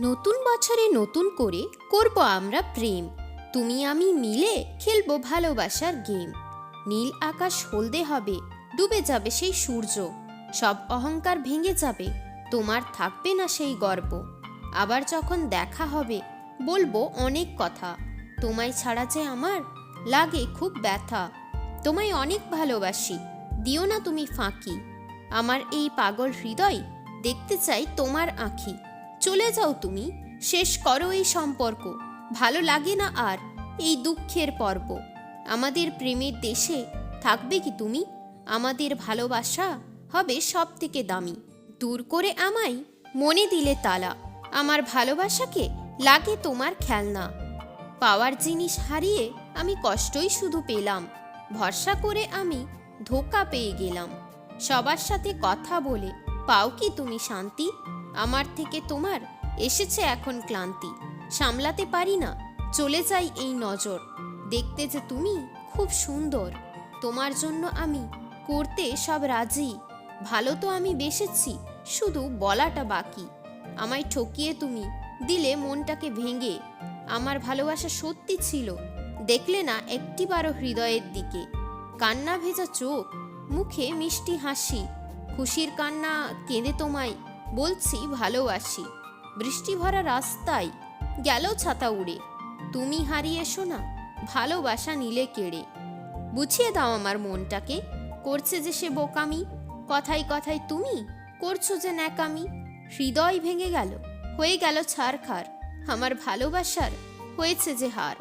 নতুন বছরে নতুন করে করব আমরা প্রেম। তুমি আমি মিলে খেলব ভালোবাসার গেম। নীল আকাশ হলদে হবে, ডুবে যাবে সেই সূর্য। সব অহংকার ভেঙে যাবে, তোমার থাকবে না সেই গর্ব। আবার যখন দেখা হবে, বলব অনেক কথা। তোমায় ছাড়া যে আমার লাগে খুব ব্যথা। তোমায় অনেক ভালোবাসি, দিও না তুমি ফাঁকি। আমার এই পাগল হৃদয় দেখতে চাই তোমার আঁখি। চলে যাও তুমি, শেষ করো এই সম্পর্ক, ভালো লাগে না আর এই দুঃখের পর্ব। আমাদের প্রেমের দেশে থাকবে কি তুমি? আমাদের ভালোবাসা হবে সব থেকে দামি। দূর করে আমায় মনে দিলে তালা, আমার ভালোবাসাকে লাগে তোমার খেলনা। পাওয়ার জিনিস হারিয়ে আমি কষ্টই শুধু পেলাম, ভরসা করে আমি ধোকা পেয়ে গেলাম। সবার সাথে কথা বলে পাও কি তুমি শান্তি? আমার থেকে তোমার এসেছে এখন ক্লান্তি। সামলাতে পারি না, চলে যাই এই নজর। দেখতে যে তুমি খুব সুন্দর। তোমার জন্য আমি করতে সব রাজি। ভালো তো আমি বেসেছি, শুধু বলাটা বাকি। আমায় ঠকিয়ে তুমি দিলে মনটাকে ভেঙে। আমার ভালোবাসা সত্যি ছিল। দেখলে না একটিবারও হৃদয়ের দিকে। কান্না ভেজা চোখ, মুখে মিষ্টি হাসি। খুশির কান্না কেঁদে তোমায়, বলছি ভালোবাসি। বৃষ্টি ভরা রাস্তায় গেল ছাতা উড়ে। তুমি হারিয়ে এসো না, ভালোবাসা নিলে কেড়ে। বুঝিয়ে দাও আমার মনটাকে, করছে যে সে বোকামি। কথায় কথায় তুমি করছ যে ন্যাকামি। হৃদয় ভেঙে গেল, হয়ে গেল ছারখার আমার ভালোবাসার হয়েছে যে হার।